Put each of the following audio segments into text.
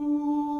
Uh.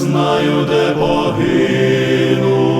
Знаю, де погину,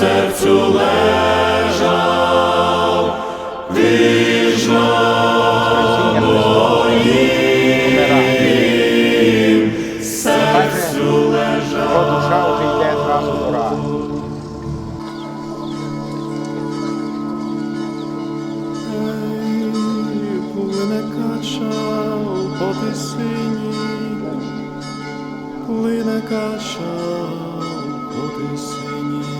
Серцю лежав, на моїм серцю лежав. Душа вже йде зразу пора. Ей, Плине кача по тисині, плине кача по тисині.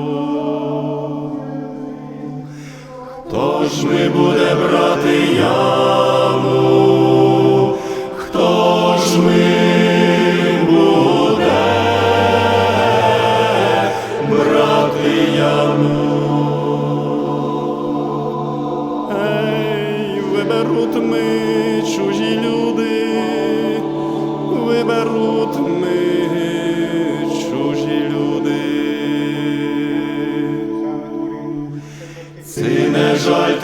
Ж ми буде брати яму? Хто ж ми буде брати яму? Ей, виберуть ми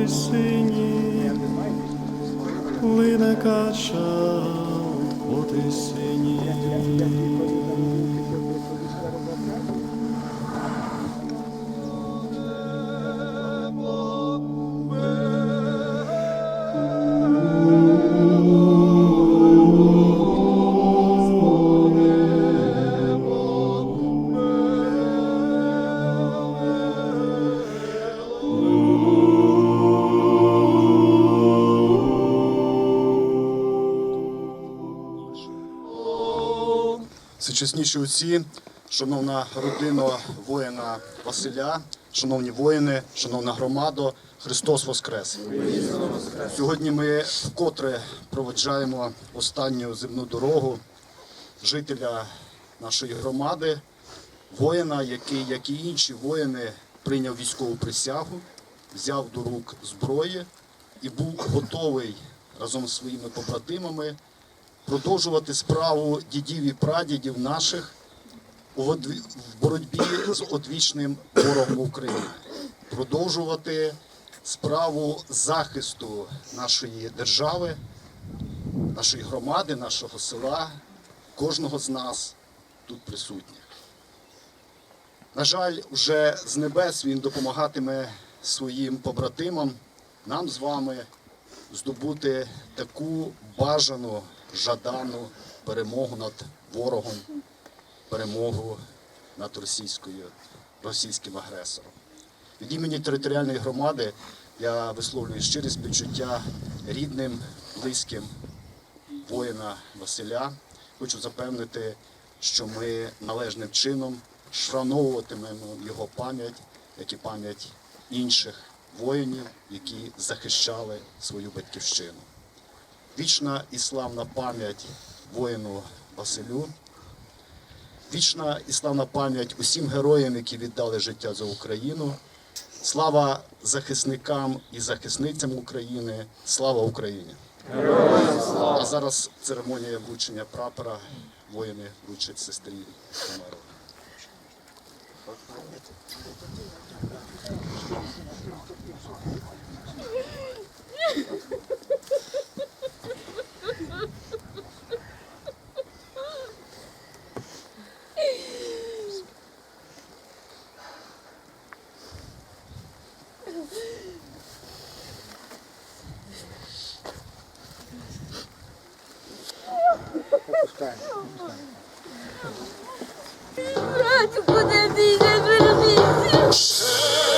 По тисині, плине кача по тисині. Всечесніші отці, шановна родина воїна Василя, шановні воїни, шановна громадо, Христос Воскрес! Сьогодні ми вкотре проведжаємо останню земну дорогу жителя нашої громади, воїна, який, як і інші воїни, прийняв військову присягу, взяв до рук зброї і був готовий разом з своїми побратимами продовжувати справу дідів і прадідів наших в боротьбі з одвічним ворогом України, продовжувати справу захисту нашої держави, нашої громади, нашого села, кожного з нас тут присутніх. На жаль, вже з небес він допомагатиме своїм побратимам, нам з вами здобути таку бажану, жадану перемогу над ворогом, перемогу над російською, російським агресором. Від імені територіальної громади я висловлюю щирі співчуття рідним, близьким воїна Василя. Хочу запевнити, що ми належним чином шановуватимемо його пам'ять, як і пам'ять інших воїнів, які захищали свою батьківщину. Вічна і славна пам'ять воїну Василю. Вічна і славна пам'ять усім героям, які віддали життя за Україну. Слава захисникам і захисницям України. Слава Україні! А зараз церемонія вручення прапора. Воїни вручать сестрі Тамару. Брату, куди бігать, вернися? Усміхнеться